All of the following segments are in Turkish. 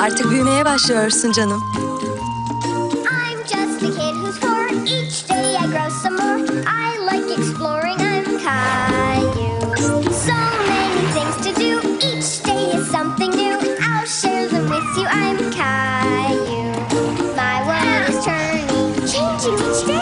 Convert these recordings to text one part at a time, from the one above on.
Artık büyümeye başlıyorsun canım. I'm.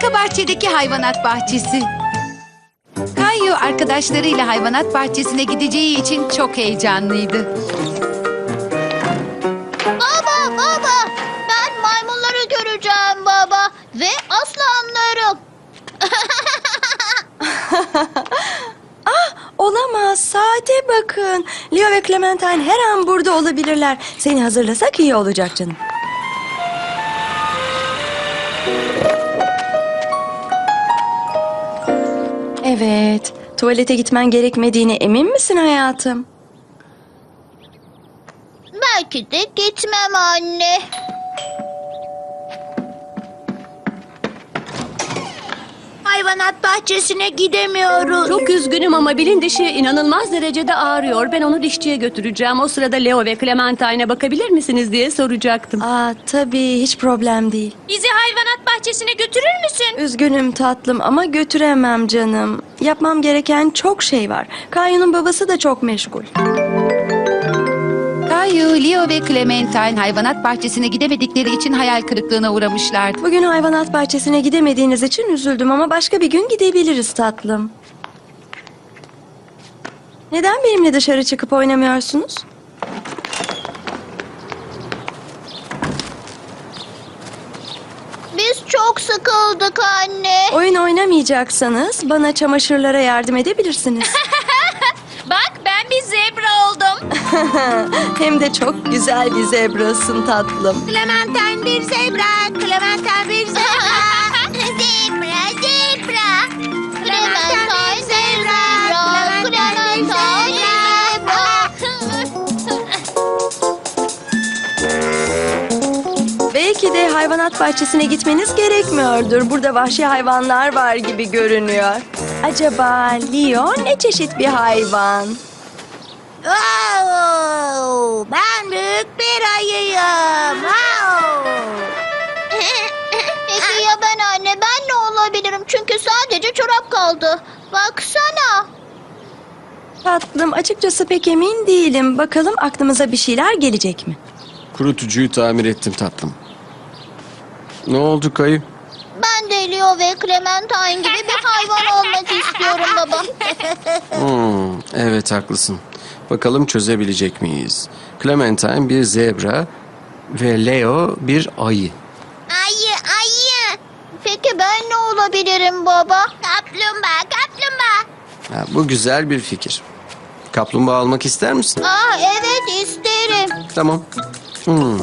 Arka bahçedeki hayvanat bahçesi. Kayu arkadaşlarıyla hayvanat bahçesine gideceği için çok heyecanlıydı. Baba baba ben maymunları göreceğim baba ve aslanları. Olamaz. Saate bakın. Leo ve Clementine her an burada olabilirler. Seni hazırlasak iyi olacak canım. Evet. Tuvalete gitmen gerekmediğine emin misin hayatım? Belki de gitmem anne. Hayvanat bahçesine gidemiyoruz. Çok üzgünüm ama bilin dişi inanılmaz derecede ağrıyor. Ben onu dişçiye götüreceğim. O sırada Leo ve Clementine'e bakabilir misiniz diye soracaktım. Aa tabii hiç problem değil. Bizi hayvanat bahçesine götürür müsün? Üzgünüm tatlım ama götüremem canım. Yapmam gereken çok şey var. Kayu'nun babası da çok meşgul. Kayu, Leo ve Clementine hayvanat bahçesine gidemedikleri için hayal kırıklığına uğramışlardı. Bugün hayvanat bahçesine gidemediğiniz için üzüldüm ama başka bir gün gidebiliriz tatlım. Neden benimle dışarı çıkıp oynamıyorsunuz? Biz çok sıkıldık anne. Oyun oynamayacaksanız bana çamaşırlara yardım edebilirsiniz. Bak Hem de çok güzel bir zebrasın tatlım. Clementine bir zebra. Clementine bir zebra. zebra, zebra. Clementine zebra. Clementine zebra. Belki de hayvanat bahçesine gitmeniz gerekmiyordur. Burada vahşi hayvanlar var gibi görünüyor. Acaba Leo ne çeşit bir hayvan? Wow, ben büyük bir ayıyım. Wow. Peki ya ben anne? Ben ne olabilirim? Çünkü sadece çorap kaldı. Baksana. Tatlım açıkçası pek emin değilim. Bakalım aklımıza bir şeyler gelecek mi? Kurutucuyu tamir ettim tatlım. Ne oldu kayı? Ben de Leo ve Clementine gibi bir hayvan olmak istiyorum baba. Hmm, evet haklısın. Bakalım çözebilecek miyiz? Clementine bir zebra ve Leo bir ayı. Ayı, ayı. Peki ben ne olabilirim baba? Kaplumbağa, kaplumbağa. Ha, bu güzel bir fikir. Kaplumbağa almak ister misin? Aa evet isterim. Tamam. Hmm,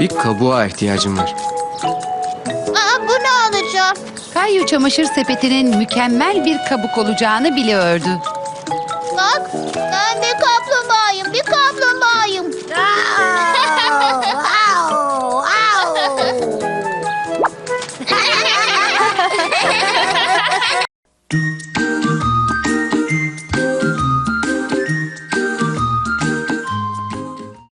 bir kabuğa ihtiyacım var. Aa bunu alacağım. Kayu çamaşır sepetinin mükemmel bir kabuk olacağını biliyordu. Bak